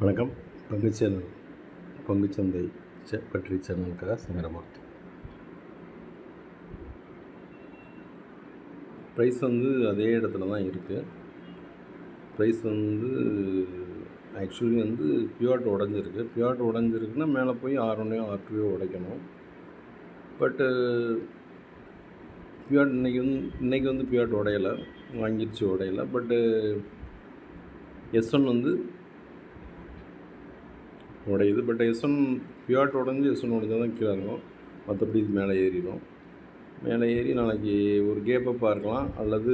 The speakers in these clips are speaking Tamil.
வணக்கம். பங்கு சேனல் பங்குச்சந்தை சே பற்றி சேனலுக்காக சங்கரமூர்த்தி. ப்ரைஸ் வந்து அதே இடத்துல தான் இருக்குது ப்ரைஸ் வந்து ஆக்சுவலி வந்து பியாட் உடஞ்சிருக்கு. பியாட் உடஞ்சிருக்குன்னா மேலே போய் ஆர் ஒன்னையோ ஆர் டூயோ உடைக்கணும். பட்டு பியாட் இன்றைக்கி வந்து இன்றைக்கி வந்து பியாட் உடையலை வாங்கிருச்சு உடையலை. பட்டு எஸ் ஒன் வந்து உடையுது பட் எஸ் ஒன் பியூட் உடஞ்சி எஸ் ஒன் உடஞ்சா தான் கீழே இருக்கும் மற்றபடி இது மேலே ஏறிடும். மேலே ஏறி நாளைக்கு ஒரு கேப்பை பார்க்கலாம். அல்லது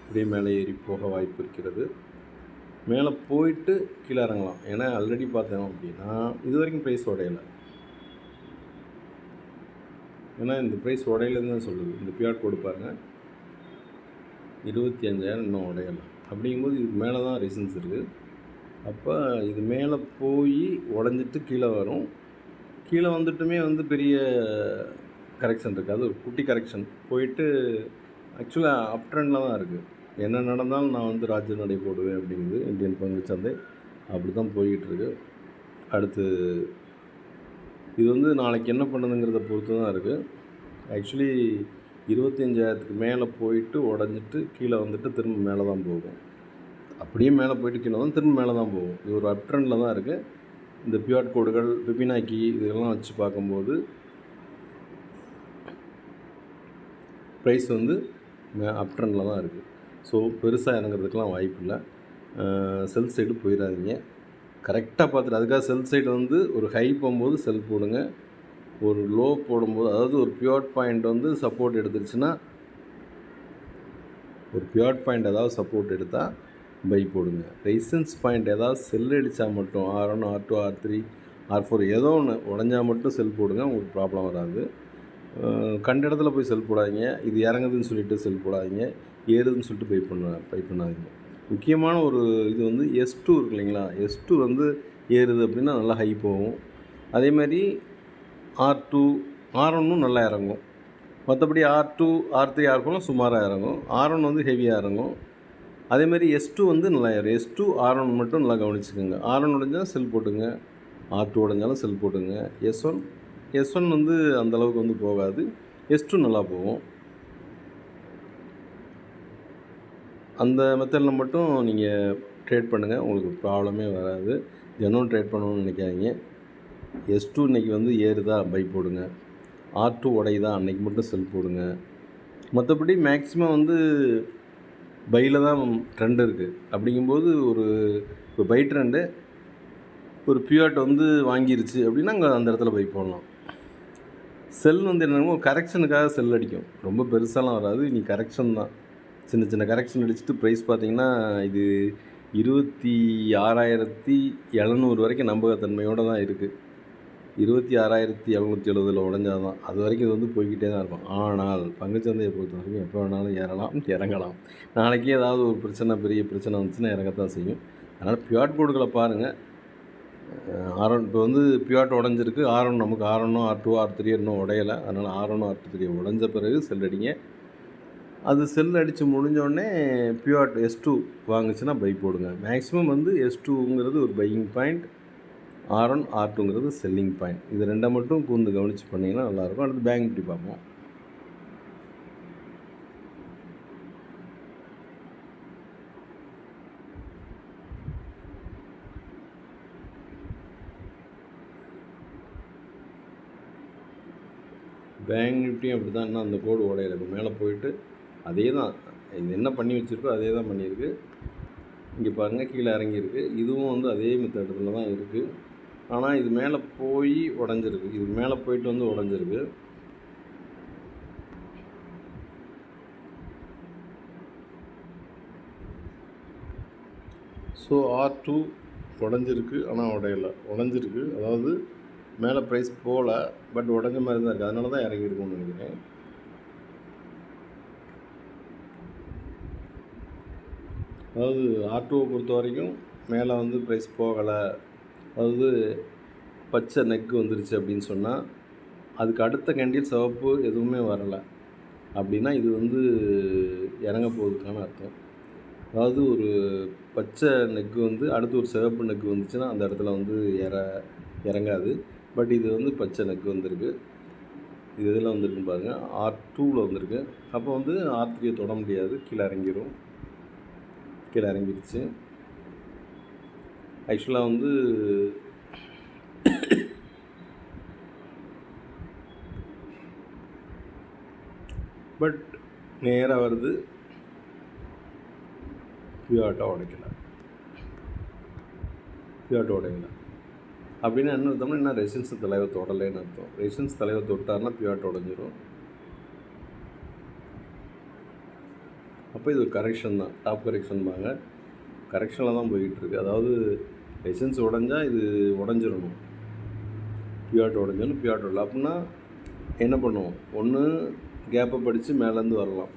இப்படியே மேலே ஏறி போக வாய்ப்பு இருக்கிறது. மேலே போயிட்டு கீழே இறங்கலாம். ஏன்னா ஆல்ரெடி பார்த்தோம் அப்படின்னா இது வரைக்கும் ப்ரைஸ் உடையலை. ஏன்னா இந்த ப்ரைஸ் உடையலன்னு தான் சொல்லுது. இந்த பியாட் கோடு இருபத்தி அஞ்சாயிரம் இன்னும் உடையலை. அப்படிங்கும்போது இதுக்கு மேலே தான் ரீசன்ஸ் இருக்குது அப்போ இது மேலே போய் உடஞ்சிட்டு கீழே வரும். கீழே வந்துட்டுமே வந்து பெரிய கரெக்ஷன் இருக்குது. அது ஒரு குட்டி கரெக்ஷன் போயிட்டு ஆக்சுவலாக அப் ட்ரெண்டில் தான் இருக்குது என்ன நடந்தாலும் நான் வந்து ராஜ்ய நடை போடுவேன் அப்படிங்கிறது இந்தியன் பங்கு சந்தை. அப்படி தான் போய்கிட்டு இருக்கு அடுத்து இது வந்து நாளைக்கு என்ன பண்ணுதுங்கிறத பொறுத்து தான் இருக்குது ஆக்சுவலி இருபத்தஞ்சாயிரத்துக்கு மேலே போயிட்டு உடஞ்சிட்டு கீழே வந்துட்டு திரும்ப மேலே தான் போகும். அப்படியே மேலே போயிட்டு கீழே தான் திரும்ப மேலே தான் போகும். இது ஒரு அப் ட்ரெண்டில் தான் இருக்குது இந்த பியூட் கோடுகள் பிபினாக்கி இதெல்லாம் வச்சு பார்க்கும்போது ப்ரைஸ் வந்து அப் ட்ரெண்டில் தான் இருக்குது ஸோ பெருசாக இறங்குறதுக்கெலாம் வாய்ப்பு இல்லை. செல் சைடு போயிடாதீங்க. கரெக்டாக பார்த்துட்டு அதுக்காக செல் சைடு வந்து ஒரு ஹை போகும்போது செல் போடுங்க. ஒரு லோ போடும்போது அதாவது ஒரு பியூட் பாயிண்ட் வந்து சப்போர்ட் எடுத்துருச்சுன்னா ஒரு பியூட் பாயிண்ட் ஏதாவது சப்போர்ட் எடுத்தால் பை போடுங்க. ரெசிஸ்டன்ஸ் பாயிண்ட் ஏதாவது செல் அடித்தா மட்டும் R one R two R three R four ஏதோ ஒன்று உடஞ்சா மட்டும் செல் போடுங்க உங்களுக்கு ப்ராப்ளம் வராது. கண்ட இடத்துல போய் செல் போடாதீங்க. இது இறங்குதுன்னு சொல்லிட்டு செல் போடாதீங்க. ஏறுதுன்னு சொல்லிட்டு பை பண்ண பை பண்ணாதீங்க. முக்கியமான ஒரு இது வந்து எஸ் டூ இருக்கு இல்லைங்களா? எஸ் டூ வந்து ஏறுது அப்படின்னா நல்லா ஹை போகும். அதே மாதிரி ஆர் டூ ஆர் ஒன்னும் நல்லா இறங்கும். மற்றபடி R two R three R ஃபோர்லாம் சுமாராக இறங்கும். ஆர் ஒன் வந்து ஹெவியாக இறங்கும். அதேமாதிரி எஸ் டூ வந்து நல்லா ஏறும் எஸ் டூ ஆர் ஒன் மட்டும் நல்லா கவனிச்சுக்கோங்க. ஆர் ஒன் உடஞ்சாலும் செல் போட்டுங்க. ஆர் டூ உடஞ்சாலும் செல் போட்டுங்க. எஸ் ஒன் எஸ் ஒன் வந்து அந்தளவுக்கு வந்து போகாது. எஸ் டூ நல்லா போகும். அந்த மெத்தடில் மட்டும் நீங்கள் ட்ரேட் பண்ணுங்கள் உங்களுக்கு ப்ராப்ளமே வராது. தினமும் ட்ரேட் பண்ணணும்னு நினைக்காதீங்க. எஸ் டூ இன்றைக்கி வந்து ஏறுதா? பை போடுங்க. ஆர் டூ உடையுதா? அன்றைக்கி மட்டும் செல் போடுங்க. மற்றபடி மேக்ஸிமம் வந்து பையில் தான் ட்ரெண்ட் இருக்குது அப்படிங்கும்போது ஒரு இப்போ பை ட்ரெண்டு ஒரு பியூட் வந்து வாங்கிருச்சு அப்படின்னா அங்கே அந்த இடத்துல பை போடலாம். செல் வந்து என்னென்னமோ கரெக்ஷனுக்காக செல் அடிக்கும். ரொம்ப பெருசாலாம் வராது. நீ கரெக்ஷன் தான். சின்ன சின்ன கரெக்ஷன் அடிச்சுட்டு ப்ரைஸ் பார்த்தீங்கன்னா இது இருபத்தி ஆறாயிரத்தி எழுநூறு வரைக்கும் நம்பகத்தன்மையோடு தான் இருக்குது இருபத்தி ஆறாயிரத்தி எழுநூற்றி எழுபதில் உடஞ்சால் தான் அது வரைக்கும் இது வந்து போய்கிட்டே தான் இருக்கும். ஆனால் பங்குச்சந்தையை பொறுத்த வரைக்கும் எப்போ வேணாலும் ஏறலாம் இறங்கலாம். நாளைக்கு ஏதாவது ஒரு பிரச்சனை பெரிய பிரச்சனை வந்துச்சுன்னா இறங்கத்தான் செய்யும். அதனால் பியாட் போர்டுகளை பாருங்கள் ஆர் இப்போ வந்து பியாட் உடஞ்சிருக்கு. ஆர் ஒன் நமக்கு R R two R three இன்னும் உடையலை. அதனால் ஆர் ஆர் டூ த்ரீ உடஞ்ச பிறகு செல் அடிங்க. அது செல் அடித்து முடிஞ்சோடனே பியூட் எஸ் டூ வாங்குச்சுன்னா பை போடுங்க. மேக்ஸிமம் வந்து எஸ் டூங்கிறது ஒரு buying point R one R டூங்கிறது selling point இது ரெண்டை மட்டும் கூந்து கவனித்து பண்ணிங்கன்னா நல்லாயிருக்கும். அடுத்து பேங்க் நிஃப்டி பார்ப்போம். பேங்க் நிஃப்டியும் அப்படி தான் இன்னும் அந்த கோடு உடையிறது மேலே போயிட்டு அதே தான் இது என்ன பண்ணி வச்சுருக்கோ அதே தான் பண்ணியிருக்கு. இங்கே பாருங்கள் கீழே இறங்கியிருக்கு. இதுவும் வந்து அதே மெத்தடத்தில் தான் இருக்குது ஆனால் இது மேலே போய் உடஞ்சிருக்கு. இது மேலே போயிட்டு வந்து உடஞ்சிருக்கு. ஸோ ஆர் டூ உடஞ்சிருக்கு ஆனால் உடையலை. உடஞ்சிருக்கு. அதாவது மேலே ப்ரைஸ் போகல பட் உடஞ்ச மாதிரி தான் இருக்குது அதனால தான் இறங்கியிருக்கும்னு நினைக்கிறேன். அதாவது ஆட்டோவை பொறுத்த வரைக்கும் மேலே வந்து ப்ரைஸ் போகலை. அதாவது பச்சை நெக்கு வந்துருச்சு அப்படின்னு சொன்னால் அதுக்கு அடுத்த கேண்டில் சிவப்பு எதுவுமே வரலை. அப்படின்னா இது வந்து இறங்க போகிறதுக்கான அர்த்தம். அதாவது ஒரு பச்சை நெக்கு வந்து அடுத்து ஒரு சிவப்பு நெக்கு வந்துச்சுன்னா அந்த இடத்துல வந்து இற இறங்காது. பட் இது வந்து பச்சை நெக்கு வந்திருக்கு. இது இதில் வந்திருக்குன்னு பாருங்கள் ஆர் டூவில் வந்திருக்கு. அப்போ வந்து ஆர் த்ரீயை தொட முடியாது. கீழே இறங்கிடும் கீழே இறங்கிடுச்சு ஆக்சுவலாக வந்து பட் நேராக வருது. பியூஆட்டோ உடைக்கல பியூஆட்டோ உடைக்கல அப்படின்னா என்ன அர்த்தம்னா என்ன ரெசிடன்ஸ் தலைவர் தொடலைன்னு அர்த்தம். ரெசிடன்ஸ் தலைவர் தொட்டார்னா பியூஆட்டோ உடஞ்சிரும். அப்போ இது ஒரு கரெக்ஷன் தான். டாப் கரெக்ஷன்பாங்க கரெக்ஷனில் தான் போய்கிட்டுருக்கு அதாவது லைசன்ஸ் உடஞ்சா இது உடஞ்சிடணும். பியூஆட்டோ உடஞ்சாலும் பியூஆட்டோ இல்லை அப்படின்னா என்ன பண்ணுவோம்? ஒன்று கேப்பை படித்து மேலேருந்து வரலாம்.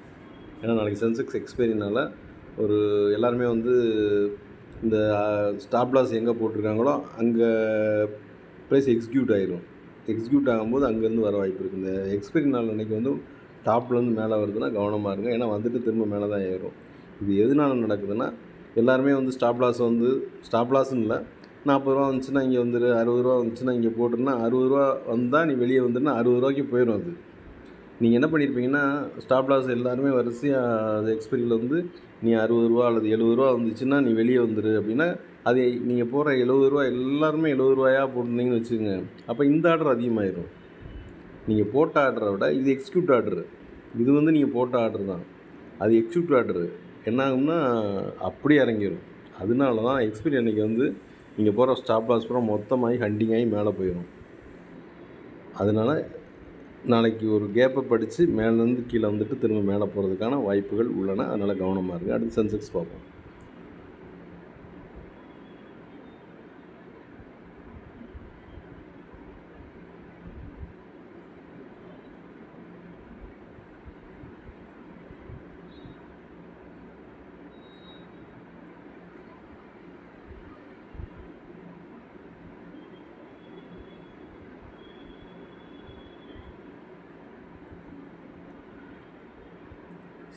ஏன்னா நாளைக்கு சென்செக்ஸ் எக்ஸ்பைரினால் ஒரு எல்லாருமே வந்து இந்த ஸ்டாப்லாஸ் எங்கே போட்டிருக்காங்களோ அங்கே ப்ரைஸ் எக்ஸிக்யூட் ஆகிரும் எக்ஸிக்யூட் ஆகும்போது அங்கேருந்து வர வாய்ப்பு இருக்குது இந்த எக்ஸ்பைரி நாள் அன்றைக்கி வந்து டாப்லேருந்து மேலே வருதுன்னா கவனமாக இருங்க. ஏன்னா வந்துட்டு திரும்ப மேலே தான் ஏறும். இது எதனால நடக்குதுன்னா எல்லாருமே வந்து ஸ்டாப் லாஸ் வந்து ஸ்டாப் லாஸ்ன்னு இல்லை. நாற்பது ரூபா வந்துச்சுன்னா இங்கே வந்துடு அறுபது ரூபா வந்துச்சுன்னா இங்கே போட்டுருன்னா அறுபது ரூபா வந்தால் நீ வெளியே வந்துடுனா அறுபது ரூபாய்க்கு போயிடும் அது. நீங்கள் என்ன பண்ணியிருப்பீங்கன்னா ஸ்டாப் லாஸ் எல்லாருமே வரிசையாக அது எக்ஸ்பைரியில் வந்து நீ அறுபது ரூபா அல்லது எழுபது ரூபா வந்துச்சுன்னா நீ வெளியே வந்துடு அப்படின்னா அது நீங்கள் போகிற எழுபது ரூபா எல்லாருமே எழுபது ரூபாயா போட்டிருந்தீங்கன்னு வச்சுக்கோங்க. அப்போ இந்த ஆர்டர் அதிகமாயிரும். நீங்கள் போட்ட ஆர்டரை விட இது எக்ஸிக்யூட் ஆர்டரு இது வந்து நீங்கள் போட்ட ஆர்டர் தான். அது எக்ஸிக்யூட் ஆர்டரு என்ன ஆகும்னா அப்படியே இறங்கிடும் அதனால தான் எக்ஸ்பீரியன் அன்றைக்கி வந்து இங்கே போகிற ஸ்டாப் லாஸ் பூரா மொத்தமாகி ஹண்டிங் ஆகி மேலே போயிடும் அதனால் நாளைக்கு ஒரு கேப்பை படித்து மேலேருந்து கீழே வந்துட்டு திரும்ப மேலே போகிறதுக்கான வாய்ப்புகள் உள்ளன. அதனால் கவனமாக இருக்குது அடுத்து சென்செக்ஸ் பார்ப்போம்.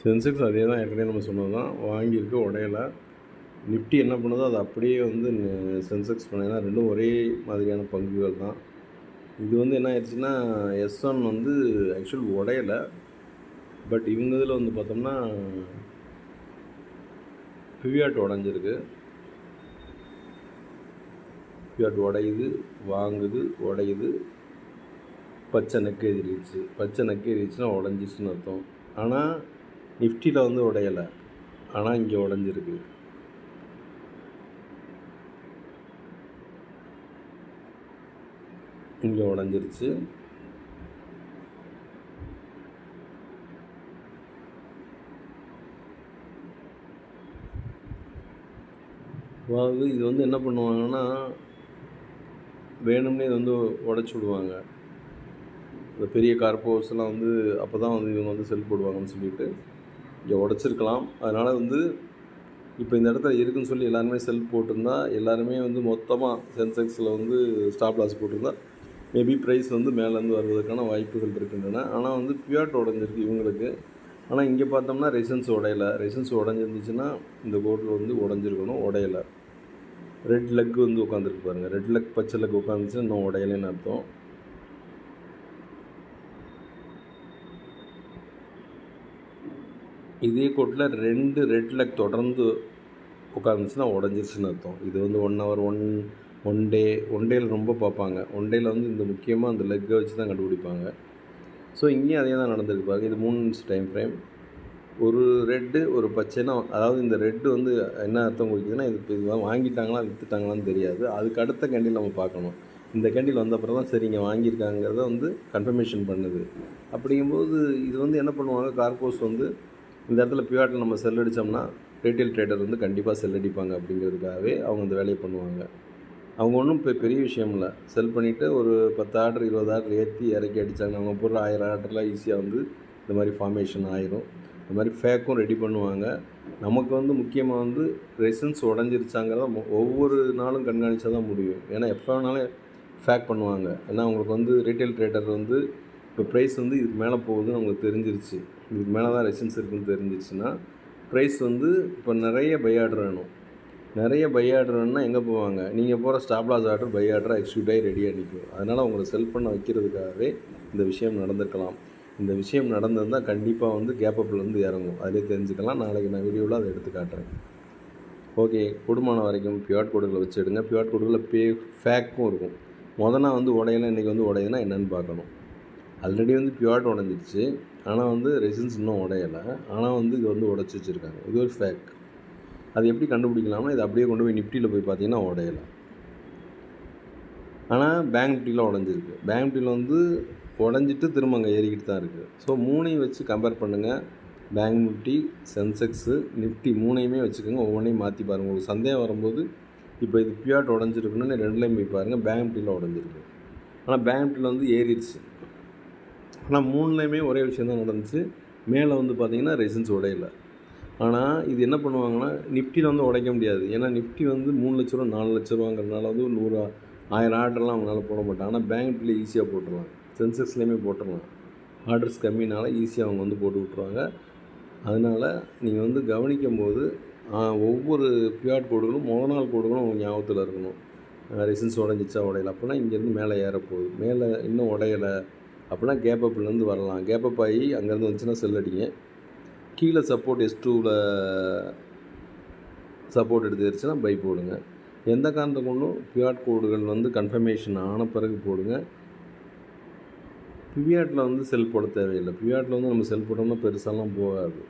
சென்செக்ஸ் அதே தான் ஏற்கனவே நம்ம சொன்னது தான். வாங்கியிருக்கு உடையலை. நிஃப்டி என்ன பண்ணுதோ அது அப்படியே வந்து சென்செக்ஸ் பண்ணேன்னா ரெண்டும் ஒரே மாதிரியான பங்குகள் தான். இது வந்து என்ன ஆயிடுச்சுன்னா எஸ் ஒன் வந்து ஆக்சுவல் உடையலை. பட் இவங்க இதில் வந்து பார்த்தோம்னா பிவியாட் உடஞ்சிருக்கு. பிவியாட் உடையுது வாங்குது உடையுது. பச்சை நெக்கு எதிரிச்சு. பச்சை நெக்கு எதிரிச்சுன்னா உடஞ்சிச்சுன்னு அர்த்தம். ஆனால் நிஃப்டியில் வந்து உடையலை. ஆனால் இங்கே உடஞ்சிருக்கு. இங்கே உடஞ்சிருச்சு. அதாவது இது வந்து என்ன பண்ணுவாங்கன்னா வேணும்னே இது வந்து உடச்சி விடுவாங்க. இந்த பெரிய கார்போர்ஸ்லாம் வந்து அப்போ தான் வந்து இவங்க வந்து செல் போடுவாங்கன்னு சொல்லிட்டு. இங்கே உடச்சிருக்கலாம். அதனால் வந்து இப்போ இந்த இடத்துல இருக்குன்னு சொல்லி எல்லாருமே செல் போட்டிருந்தா எல்லாருமே வந்து மொத்தமாக சென்செக்ஸில் வந்து ஸ்டாப் லாஸ் போட்டிருந்தா மேபி ப்ரைஸ் வந்து மேலேருந்து வருவதற்கான வாய்ப்புகள் இருக்கின்றன. ஆனால் வந்து பியூட் உடஞ்சிருக்கு இவங்களுக்கு. ஆனால் இங்கே பார்த்தோம்னா ரெசன்ஸ் உடையலை. ரெசன்ஸ் உடஞ்சிருந்துச்சுன்னா இந்த கோட்டில் வந்து உடஞ்சிருக்கணும் உடையலை. ரெட் லெக் வந்து உட்காந்துருக்கு பாருங்கள் ரெட் லெக் பச்சை லெக் உட்காந்துச்சுன்னா இன்னும் உடையலைன்னு அர்த்தம். இதே கோட்டில் ரெண்டு ரெட் லெக் தொடர்ந்து உட்காந்துச்சுன்னா உடஞ்சிருச்சுன்னு அர்த்தம். இது வந்து one hour one one day one டேயில் ரொம்ப பார்ப்பாங்க. ஒன் டேயில் வந்து இந்த முக்கியமாக அந்த லெக்கை வச்சு தான் கண்டுபிடிப்பாங்க. ஸோ இங்கேயும் அதே தான் நடந்திருக்கு பாருங்க. இது மூணு நிமிஷம் டைம் ஃப்ரேம் ஒரு ரெட்டு ஒரு பச்சைன்னா அதாவது இந்த ரெட்டு வந்து என்ன அர்த்தம் குறிக்குதுன்னா இது இது வாங்கிட்டாங்களா விற்றுட்டாங்களான்னு தெரியாது. அதுக்கு அடுத்த கேண்டில் நம்ம பார்க்கணும். இந்த கேண்டில் வந்த அப்புறம் தான் சரி இங்கே வாங்கியிருக்காங்கிறத வந்து கன்ஃபர்மேஷன் பண்ணுது. அப்படிங்கும்போது இது வந்து என்ன பண்ணுவாங்க? கார்கோஸ் வந்து இந்த இடத்துல பியூஆர்டில் நம்ம செல் அடித்தோம்னா ரீட்டைல் ட்ரேடர் வந்து கண்டிப்பாக செல் அடிப்பாங்க அப்படிங்கிறதுக்காகவே அவங்க இந்த வேலையை பண்ணுவாங்க. அவங்க ஒன்றும் இப்போ பெரிய விஷயம் இல்லை. செல் பண்ணிவிட்டு ஒரு பத்து ஆர்டர் இருபது ஆர்டர் ஏற்றி இறக்கி அடித்தாங்க அவங்க போடுற ஆயிரம் ஆர்டர்லாம் ஈஸியாக வந்து இந்த மாதிரி ஃபார்மேஷன் ஆயிரும். இந்த மாதிரி ஃபேக்கும் ரெடி பண்ணுவாங்க. நமக்கு வந்து முக்கியமாக வந்து ரெசன்ஸ் உடஞ்சிருச்சாங்கிறத ஒவ்வொரு நாளும் கண்காணித்தா தான் முடியும். ஏன்னா எப்போ வேணாலும் ஃபேக் பண்ணுவாங்க. ஏன்னா அவங்களுக்கு வந்து ரீட்டைல் ட்ரேடர் வந்து இப்போ ப்ரைஸ் வந்து இதுக்கு மேலே போகுதுன்னு அவங்களுக்கு தெரிஞ்சிருச்சு. இதுக்கு மேலே தான் ரெசன்ஸ் இருக்குன்னு தெரிஞ்சிருச்சுன்னா ப்ரைஸ் வந்து இப்போ நிறைய பை ஆர்டர் வேணும். நிறைய பை ஆர்டர் வேணும்னா எங்கே போவாங்க? நீங்கள் போகிற stop loss order buy order execute ஆகி ரெடியாக நிற்கும். அதனால் உங்களை செல் பண்ண வைக்கிறதுக்காகவே இந்த விஷயம் நடந்திருக்கலாம். இந்த விஷயம் நடந்திருந்தால் கண்டிப்பாக வந்து கேப்பப்பில் வந்து இறங்கும். அதிலே தெரிஞ்சுக்கலாம். நாளைக்கு நான் வீடியோவில் அதை எடுத்து காட்டுறேன். ஓகே குடும்பமான வரைக்கும் பியூட் கோடுகளை வச்சு எடுங்க. பியூட் கோடுகளில் பே ஃபேக்கும் இருக்கும். முத நான் வந்து உடையலாம் இன்றைக்கி வந்து உடையதுன்னா என்னென்னு பார்க்கணும். ஆல்ரெடி வந்து பியூர்ட் உடஞ்சிருச்சு ஆனால் வந்து ரெசின்ஸ் இன்னும் உடையலை. ஆனால் வந்து இது வந்து உடச்சி வச்சுருக்காங்க. இது ஒரு ஃபேக் அது எப்படி கண்டுபிடிக்கலாம்னா இது அப்படியே கொண்டு போய் நிப்டியில் போய் பார்த்தீங்கன்னா உடையலை. ஆனால் பேங்க் நிப்டியில் உடஞ்சிருக்கு. பேங்க் நிப்டியில் வந்து உடஞ்சிட்டு திரும்ப அங்கே ஏறிக்கிட்டு தான் இருக்குது ஸோ மூணையும் வச்சு கம்பேர் பண்ணுங்கள் பேங்க் நிஃப்டி சென்செக்ஸு நிஃப்டி மூணையுமே வச்சுக்கோங்க. ஒவ்வொன்றையும் மாற்றி பாருங்கள் உங்களுக்கு சந்தேகம் வரும்போது இப்போ இது பியூர்ட் உடஞ்சிருக்குன்னு ரெண்டுலேயும் போய் பாருங்கள் பேங்க் நிஃப்டியில் உடஞ்சிருக்கு. ஆனால் பேங்க் நிஃப்டியில் வந்து ஏறிடுச்சு. ஆனால் மூணுலேயுமே ஒரே விஷயம் தான் நடந்துச்சு. மேலே வந்து பார்த்திங்கன்னா ரெசின்ஸ் உடையல. ஆனால் இது என்ன பண்ணுவாங்கன்னா நிஃப்டியில் வந்து உடைக்க முடியாது. ஏன்னா நிஃப்டி வந்து மூணு லட்ச ரூபா நாலு லட்ச ரூபாங்கிறதுனால வந்து நூறு ஆயிரம் ஆர்டர்லாம் அவங்களால போட மாட்டாங்க. ஆனால் பேங்க் ஈஸியாக போட்டுடலாம். சென்சஸ்லேயுமே போட்டுடலாம். ஆர்டர்ஸ் கம்மினால ஈஸியாக அவங்க வந்து போட்டு விட்ருவாங்க அதனால் நீங்கள் வந்து கவனிக்கும் போது ஒவ்வொரு பியாட் கோடுகளும் முத நாள் கோடுகளும் அவங்க ஞாபகத்தில் இருக்கணும். ரெசின்ஸ் உடஞ்சிச்சா உடையலை. அப்போனா இங்கேருந்து மேலே ஏறப்போகுது. மேலே இன்னும் உடையலை. அப்படின்னா கேப் அப்லேருந்து வரலாம். கேப் அப் ஆகி அங்கேருந்து வந்துச்சுன்னா செல் அடிங்க. கீழே சப்போர்ட் எஸ் டூவில் சப்போர்ட் எடுத்துருச்சுன்னா பை போடுங்க. எந்த காரணத்தை கொண்டும் பிஆட் கோடுகள் வந்து கன்ஃபர்மேஷன் ஆன பிறகு போடுங்க. பிவிஆட்டில் வந்து செல் போட தேவையில்லை. பிவிஆட்டில் வந்து நம்ம செல் போட்டோம்னா பெருசாலாம் போகாது.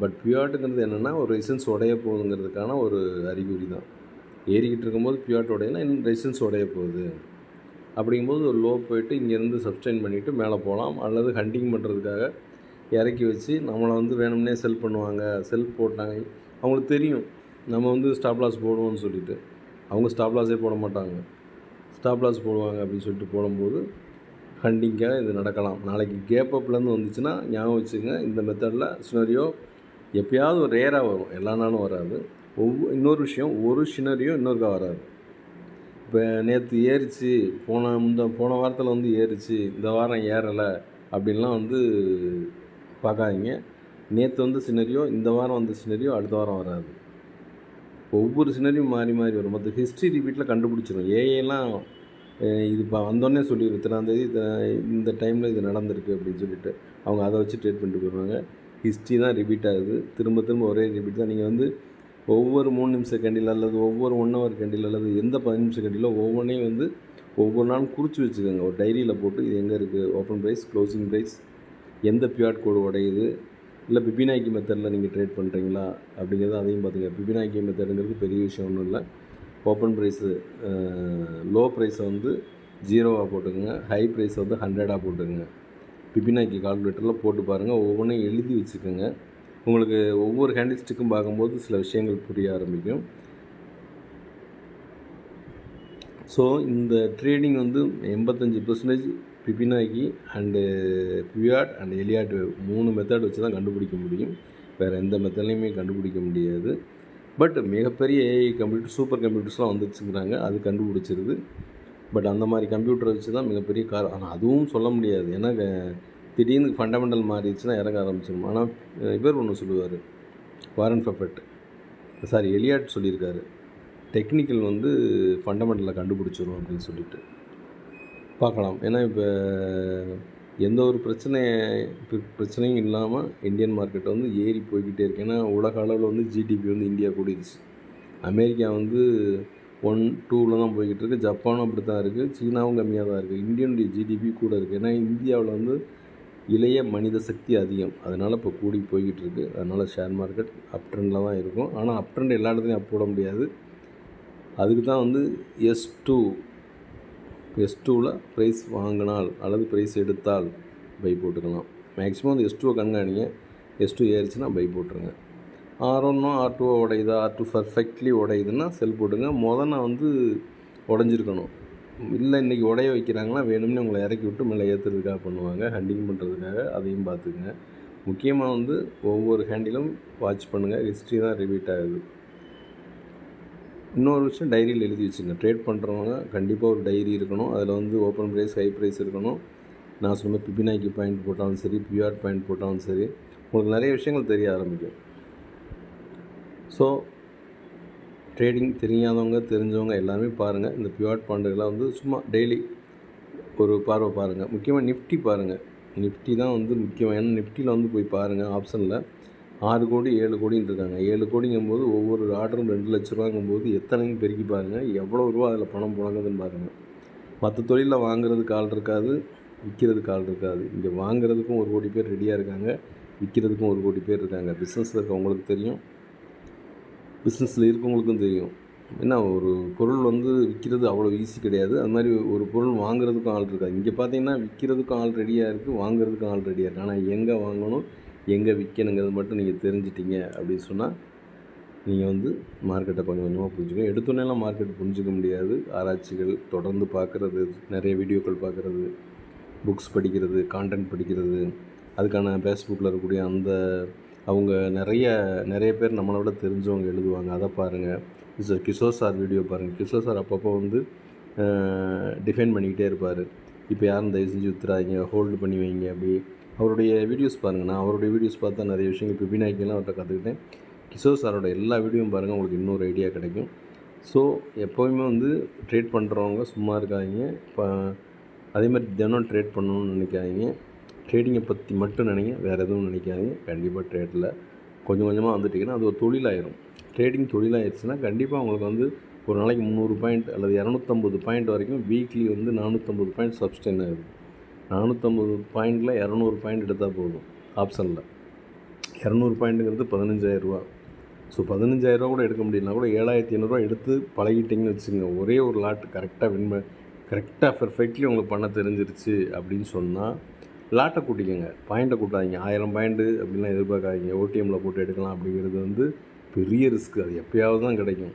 பட் பியூஆட்டுங்கிறது என்னென்னா ஒரு ரெசிஸ்டன்ஸ் உடைய போகுதுங்கிறதுக்கான ஒரு அறிகுறி தான் ஏறிக்கிட்டு இருக்கும்போது பியூஆட் உடையினா இன்னும் ரெசிஸ்டன்ஸ் உடைய போகுது. அப்படிங்கும்போது ஒரு லோ போயிட்டு இங்கேருந்து சப்ஸ்டைன் பண்ணிவிட்டு மேலே போகலாம். அல்லது ஹண்டிங் பண்ணுறதுக்காக இறக்கி வச்சு நம்மளை வந்து வேணும்னே செல் பண்ணுவாங்க. செல் போட்டாங்க. அவங்களுக்கு தெரியும். நம்ம வந்து ஸ்டாப் லாஸ் போடுவோம்னு சொல்லிட்டு. அவங்க ஸ்டாப் லாஸே போட மாட்டாங்க. ஸ்டாப் லாஸ் போடுவாங்க அப்படின்னு சொல்லிட்டு போடும்போது ஹண்டிங்காக இது நடக்கலாம். நாளைக்கு கேப் அப்லேருந்து வந்துச்சுன்னா ஞாபகம் வச்சுங்க. இந்த மெத்தடில் சினரியோ எப்பயாவது ஒரு ரேராக வரும். எல்லா நாளும் வராது. ஒவ்வொரு இன்னொரு விஷயம் ஒரு சினரியோ இன்னொருக்கா வராது. இப்போ நேற்று ஏறிச்சு. போன இந்த போன வாரத்தில் வந்து ஏறிச்சு. இந்த வாரம் ஏறலை அப்படின்லாம் வந்து பார்க்காதீங்க. நேற்று வந்து சினரியோ இந்த வாரம் வந்து சினரியோ அடுத்த வாரம் வராது. ஒவ்வொரு சினரியும் மாறி மாறி வரும். மற்ற ஹிஸ்ட்ரி ரிப்பீட்டில் கண்டுபிடிச்சிடும் ஏஏலாம் இது இப்போ வந்தோடனே சொல்லிடும் இத்தனாந்தேதி இந்த டைமில் இது நடந்திருக்கு அப்படின்னு சொல்லிட்டு. அவங்க அதை வச்சு ட்ரீட் பண்ணிட்டு போயிடுவாங்க ஹிஸ்ட்ரி தான் ரிப்பீட் ஆகுது. திரும்ப திரும்ப ஒரே ரிப்பீட் தான். நீங்கள் வந்து ஒவ்வொரு மூணு நிமிஷம் கண்டியில் அல்லது ஒவ்வொரு ஒன் ஹவர் கண்டியில் அல்லது எந்த பதினஞ்சு நிமிஷம் கண்டியில் ஒவ்வொன்றையும் வந்து ஒவ்வொரு நாளும் குறித்து வச்சுக்கோங்க. ஒரு டைரியில் போட்டு இது எங்கே இருக்குது ஓப்பன் ப்ரைஸ் க்ளோசிங் ப்ரைஸ் எந்த பியாட் கோடு உடையுது? இல்லை பிபினாக்கி மெத்தடில் நீங்கள் ட்ரேட் பண்ணுறீங்களா அப்படிங்கிறத அதையும் பார்த்துங்க பிபினாக்கி மெத்தடுங்கிறது பெரிய விஷயம் ஒன்றும் இல்லை. ஓப்பன் ப்ரைஸு லோ ப்ரைஸை வந்து ஜீரோவாக போட்டுக்கோங்க. ஹை ப்ரைஸை வந்து ஹண்ட்ரடாக போட்டுக்கோங்க. பிபினாக்கி கால்குலேட்டரில் போட்டு பாருங்கள் ஒவ்வொன்றையும் எழுதி வச்சுக்கோங்க. உங்களுக்கு ஒவ்வொரு ஹேண்டில் ஸ்டிக்கும் பார்க்கும்போது சில விஷயங்கள் புரிய ஆரம்பிக்கும். ஸோ இந்த ட்ரேடிங் வந்து எண்பத்தஞ்சு percentage Fibonacci and pivot and Elliott மூணு மெத்தட் வச்சு தான் கண்டுபிடிக்க முடியும். வேறு எந்த மெத்தட்லையுமே கண்டுபிடிக்க முடியாது. பட் மிகப்பெரிய ஏஐ கம்ப்யூட்டர் சூப்பர் கம்ப்யூட்டர்ஸ்லாம் வந்துச்சுங்கிறாங்க அது கண்டுபிடிச்சிருது. பட் அந்த மாதிரி கம்ப்யூட்டரை வச்சு தான் மிகப்பெரிய கார். ஆனால் அதுவும் சொல்ல முடியாது. ஏன்னா திடீர்னு ஃபண்டமெண்டல் மாறிடுச்சுன்னா இறங்க ஆரம்பிச்சிடும் ஆனால் இவர் ஒன்று சொல்லுவார். வாரன் ஃபெஃபட் சாரி எலியாட் சொல்லியிருக்காரு. டெக்னிக்கல் வந்து ஃபண்டமெண்டலை கண்டுபிடிச்சிடும் அப்படின்னு சொல்லிட்டு. பார்க்கலாம். ஏன்னா இப்போ எந்த ஒரு பிரச்சனை பிரச்சனையும் இல்லாமல் இந்தியன் மார்க்கெட் வந்து ஏறி போய்கிட்டே இருக்கு. ஏன்னா உலக அளவில் வந்து ஜிடிபி வந்து இந்தியா கூடிடுச்சு அமெரிக்கா வந்து ஒன் டூவில் தான் போய்கிட்டு இருக்குது ஜப்பானும் அப்படி தான் இருக்குது சீனாவும் கம்மியாக தான் இருக்குது இந்தியனுடைய ஜிடிபி கூட இருக்குது ஏன்னா இந்தியாவில் வந்து இளைய மனித சக்தி அதிகம். அதனால் இப்போ கூடி போய்கிட்டு இருக்குது அதனால் ஷேர் மார்க்கெட் அப் ட்ரெண்டில் தான் இருக்கும். ஆனால் அப் ட்ரெண்ட் எல்லா இடத்துலையும் அப் போட முடியாது. அதுக்கு தான் வந்து எஸ் டூ எஸ் டூவில் ப்ரைஸ் வாங்கினால் அல்லது ப்ரைஸ் எடுத்தால் பை போட்டுக்கலாம். மேக்ஸிமம் அந்த எஸ் டூவை கண்காணிங்க. எஸ் டூ ஏறிச்சுன்னா பை போட்டுருங்க. ஆர் ஒன்னும் ஆர் டூவை உடையுதா? ஆர் டூ பர்ஃபெக்ட்லி உடையுதுன்னா செல் போட்டுங்க முதல் நான் வந்து உடஞ்சிருக்கணும். இல்லை இன்றைக்கி உடைய வைக்கிறாங்கன்னா வேணும்னு உங்களை இறக்கி விட்டு மேலே ஏற்றுறதுக்காக பண்ணுவாங்க. ஹண்டிங் பண்ணுறதுக்காக அதையும் பார்த்துக்குங்க. முக்கியமாக வந்து ஒவ்வொரு ஹேண்டிலும் வாட்ச் பண்ணுங்கள் ஹிஸ்ட்ரி தான் ரிப்பீட் ஆகுது. இன்னொரு விஷயம் டைரியில் எழுதி வச்சுங்க ட்ரேட் பண்ணுறவங்க கண்டிப்பாக ஒரு டைரி இருக்கணும். அதில் வந்து ஓப்பன் ப்ரைஸ் ஹை ப்ரைஸ் இருக்கணும். நான் சொன்ன பிபினாக்கி பாயிண்ட் போட்டாலும் சரி பியூஆர் பாயிண்ட் போட்டாலும் சரி உங்களுக்கு நிறைய விஷயங்கள் தெரிய ஆரம்பிக்கும். ஸோ ட்ரேடிங் தெரியாதவங்க தெரிஞ்சவங்க எல்லாருமே பாருங்கள் இந்த பியூர் பாண்டுகளை வந்து சும்மா டெய்லி ஒரு பார்வை பாருங்கள் முக்கியமாக நிஃப்டி பாருங்கள் நிஃப்டி தான் வந்து முக்கியம். ஏன்னா நிஃப்டியில் வந்து போய் பாருங்கள் ஆப்ஷனில் ஆறு கோடி ஏழு கோடின்னு இருக்காங்க. ஏழு கோடிங்கும்போது ஒவ்வொரு ஆர்டரும் ரெண்டு லட்ச ரூபாங்கும்போது எத்தனையும் பெருக்கி பாருங்கள் எவ்வளோ ரூபா அதில் பணம் புழங்குதுன்னு பாருங்கள் மற்ற தொழிலில் வாங்குறதுக்கு ஆள் இருக்காது விற்கிறதுக்கு ஆள் இருக்காது. இங்கே வாங்குறதுக்கும் ஒரு கோடி பேர் ரெடியாக இருக்காங்க விற்கிறதுக்கும் ஒரு கோடி பேர் இருக்காங்க. பிஸ்னஸில் இருக்கவங்களுக்கு தெரியும். பிஸ்னஸில் இருக்கவங்களுக்கும் தெரியும். என்ன ஒரு பொருள் வந்து விற்கிறது அவ்வளோ ஈஸி கிடையாது. அது மாதிரி ஒரு பொருள் வாங்குறதுக்கும் ஆள் இருக்காது. இங்கே பார்த்தீங்கன்னா விற்கிறதுக்கும் ஆள் ரெடியாக இருக்குது வாங்குறதுக்கும் ஆள் ரெடியாக இருக்குது ஆனால் எங்கே வாங்கணும் எங்கே விற்கணுங்கிறது மட்டும் நீங்கள் தெரிஞ்சிட்டிங்க அப்படின்னு சொன்னால் நீங்கள் வந்து மார்க்கெட்டை கொஞ்சம் கொஞ்சமாக புரிஞ்சுக்கணும். எடுத்தோன்னேலாம் மார்க்கெட் புரிஞ்சிக்க முடியாது. ஆராய்ச்சிகள் தொடர்ந்து பார்க்குறது நிறைய வீடியோக்கள் பார்க்குறது புக்ஸ் படிக்கிறது கான்டென்ட் படிக்கிறது. அதுக்கான ஃபேஸ்புக்கில் இருக்கக்கூடிய அந்த அவங்க நிறைய நிறைய பேர் நம்மளை விட தெரிஞ்சவங்க எழுதுவாங்க. அதை பாருங்கள் சார் கிஷோர் சார் வீடியோ பாருங்கள் கிஷோர் சார் அப்பப்போ வந்து டிஃபைன் பண்ணிக்கிட்டே இருப்பார். இப்போ யாரும் தயவு செஞ்சு ஊத்துறாதீங்க ஹோல்டு பண்ணி வைங்க அப்படி. அவருடைய வீடியோஸ் பாருங்கள் நான் அவருடைய வீடியோஸ் பார்த்தா நிறைய விஷயங்கள். இப்போ விநாயகெல்லாம் அவர்கிட்ட கற்றுக்கிட்டேன் கிஷோர் சாரோட எல்லா வீடியோவும் பாருங்கள் உங்களுக்கு இன்னொரு ஐடியா கிடைக்கும். ஸோ எப்போவுமே வந்து ட்ரேட் பண்ணுறவங்க சும்மா இருக்காதீங்க. இப்போ அதே மாதிரி தினம் ட்ரேட் பண்ணணும்னு நினைக்காதீங்க. ட்ரேடிங்கை பற்றி மட்டும் நினைங்க. வேறு எதுவும் நினைக்காதீங்க. கண்டிப்பாக ட்ரேட்டில் கொஞ்சம் கொஞ்சமாக வந்துட்டிங்கன்னா அது ஒரு தொழிலாயிரும். ட்ரேடிங் தொழிலாயிருச்சுன்னா கண்டிப்பாக உங்களுக்கு வந்து ஒரு நாளைக்கு முந்நூறு பாயிண்ட் அல்லது இரநூத்தம்பது பாயிண்ட் வரைக்கும் வீக்லி வந்து நானூற்றம்பது பாயிண்ட் சப்ஸ்டெயின் ஆகுது நானூற்றம்பது பாயிண்டில் இரநூறு பாயிண்ட் எடுத்தால் போதும். ஆப்ஷனில் இரநூறு பாயிண்ட்டுங்கிறது பதினஞ்சாயிரரூவா ஸோ பதினஞ்சாயிரரூவா கூட எடுக்க முடியலனா கூட ஏழாயிரத்தி ஐநூறுரூவா எடுத்து பழகிட்டிங்கன்னு வச்சுங்க ஒரே ஒரு லாட் கரெக்டாக வின் கரெக்டாக பெர்ஃபெக்ட்லி உங்களுக்கு பண்ண தெரிஞ்சிருச்சு அப்படின்னு சொன்னால் லாட்டை கூட்டிக்கோங்க. பாயிண்ட்டை கூட்டாதீங்க. ஆயிரம் பாயிண்ட்டு அப்படின்லாம் எதிர்பார்க்காதீங்க. ஓடிஎம்மில் போட்டு எடுக்கலாம் அப்படிங்கிறது வந்து பெரிய ரிஸ்க் அது எப்போயாவது தான் கிடைக்கும்.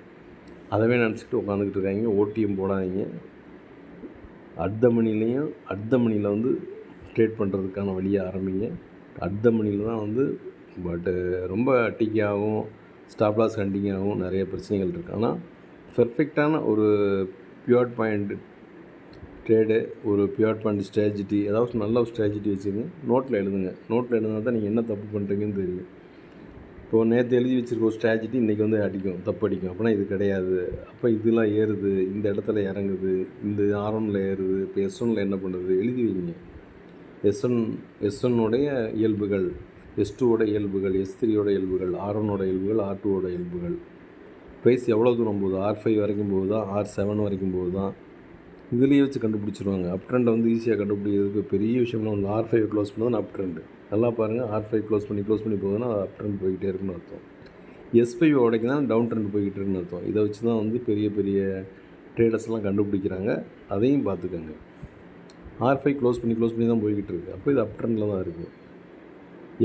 அதவே நினச்சிக்கிட்டு உட்காந்துக்கிட்டு இருக்காங்க ஓடிஎம் போடாதீங்க. அடுத்த மணிலையும் அடுத்த மணியில் வந்து ட்ரேட் பண்ணுறதுக்கான வழியை ஆரம்பிங்க. அடுத்த மணியில் தான் வந்து பட்டு ரொம்ப அட்டிக்காகவும் ஸ்டாப் லாஸ் ஹண்டிங்காகவும் நிறைய பிரச்சனைகள் இருக்குது ஆனால் பெர்ஃபெக்டான ஒரு பியூர் பாயிண்ட் ட்ரேடு ஒரு பியூர் பாயிண்ட் ஸ்ட்ராட்டஜி ஏதாவது நல்ல ஒரு ஸ்ட்ராட்டஜி வச்சுருங்க நோட்டில் எழுதுங்க. நோட்டில் எழுதுனா தான் நீங்கள் என்ன தப்பு பண்ணுறீங்கன்னு தெரியும். இப்போ நேற்று எழுதி வச்சுருக்க ஒரு ஸ்ட்ராட்டஜி இன்றைக்கி வந்து அடிக்கும் தப்பு அடிக்கும். அப்படின்னா இது கிடையாது. அப்போ இதெல்லாம் ஏறுது இந்த இடத்துல இறங்குது இந்த ஆர் ஒனில் ஏறுது. இப்போ எஸ் ஒனில் என்ன பண்ணுறது எழுதி வைங்க. எஸ் ஒன் எஸ் ஒன்னுடைய இயல்புகள் எஸ் டூவோட இயல்புகள் எஸ் த்ரீயோட இயல்புகள் ஆர் இயல்புகள் ஆர் டூவோட இயல்புகள். ப்ரைஸ் எவ்வளோ தூரம் போகுது? ஆர் ஃபைவ் வரைக்கும் போகுதா? ஆர் செவன் வரைக்கும் போகுதா? இதுலேயே வச்சு கண்டுபிடிச்சிருவாங்க. அப் ட்ரெண்டை வந்து ஈஸியாக கண்டுபிடிக்கிறதுக்கு பெரிய விஷயம்லாம் வந்து ஆர் ஃபைவ் க்ளோஸ் பண்ணது அப் ட்ரெண்டு நல்லா பாருங்கள் ஆர் ஃபைவ் க்ளோஸ் பண்ணி க்ளோஸ் பண்ணி போகுதுன்னா அப் ட்ரெண்ட் போய்கிட்டே இருக்குன்னு அர்த்தம். எஸ் ஃபைவ் உடைக்கு தான் டவுன் ட்ரெண்ட் போய்கிட்டு இருக்குன்னு அர்த்தம். இதை வச்சு தான் வந்து பெரிய பெரிய ட்ரேடர்ஸ்லாம் கண்டுபிடிக்கிறாங்க. அதையும் பார்த்துக்கோங்க. ஆர் ஃபைவ் க்ளோஸ் பண்ணி க்ளோஸ் பண்ணி தான் போய்கிட்டு இருக்குது அப்போ இது அப் ட்ரெண்டில் தான் இருக்குது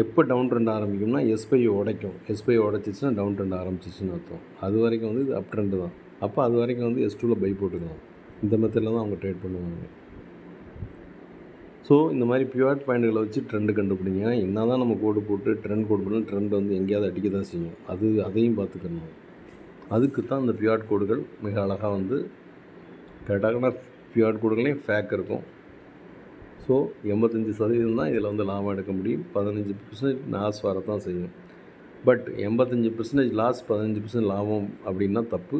எப்போ டவுன் ட்ரெண்ட் ஆரம்பிக்கும்னா எஸ்பை உடைக்கும். எஸ்பை உடைச்சிச்சுன்னா டவுன் ட்ரெண்ட் ஆரம்பிச்சிச்சுன்னு அர்த்தம். அது வரைக்கும் வந்து இது அப் ட்ரெண்டு தான். அப்போ அது வரைக்கும் வந்து எஸ் டூவில் பை போட்டுக்கலாம். இந்த மெத்தடில் தான் அவங்க ட்ரேட் பண்ணுவாங்க. ஸோ இந்த மாதிரி பியூர் பாயிண்ட்களை வச்சு ட்ரெண்டு கண்டுபிடிங்க. என்ன தான் நம்ம கோடு போட்டு ட்ரெண்ட் கோடு பண்ணால் ட்ரெண்ட் வந்து எங்கேயாவது அடிக்க தான் செய்யும். அது அதையும் பார்த்துக்கணும். அதுக்கு தான் இந்த பியூர் கோடுகள் மிக அழகாக வந்து கரெக்டான பியூர் கோடுகளையும் ஃபேக் இருக்கும். ஸோ எண்பத்தஞ்சு சதவீதம் தான் இதில் வந்து லாபம் எடுக்க முடியும். பதினஞ்சு பர்சன்டேஜ் லாஸ் வரத்தான் செய்யும். பட் எண்பத்தஞ்சு பர்சன்டேஜ் லாஸ் பதினஞ்சு பர்சன்ட் லாபம் அப்படின்னா தப்பு.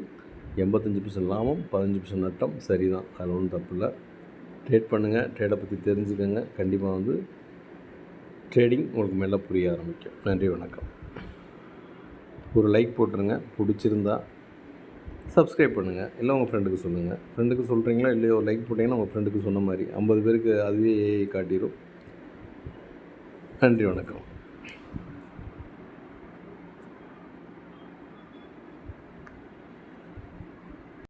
எண்பத்தஞ்சு பர்சன்ட் லாபம் பதினஞ்சு பர்சன்ட் நட்டம். சரி தான் அதில் ஒன்றும் தப்பு இல்லை ட்ரேட் பண்ணுங்கள் ட்ரேடை பற்றி தெரிஞ்சுக்கோங்க. கண்டிப்பாக வந்து ட்ரேடிங் உங்களுக்கு மேலே புரிய ஆரம்பிக்கும். நன்றி வணக்கம். ஒரு லைக் போட்டுருங்க. பிடிச்சிருந்தா சப்ஸ்கிரைப் பண்ணுங்கள் இல்லை உங்கள் ஃப்ரெண்டுக்கு சொல்லுங்கள் ஃப்ரெண்டுக்கு சொல்கிறீங்களோ இல்லையோ லைக் போட்டிங்கன்னா உங்கள் ஃப்ரெண்டுக்கு சொன்ன மாதிரி. ஐம்பது பேருக்கு அதுவே காட்டிடும் நன்றி வணக்கம்.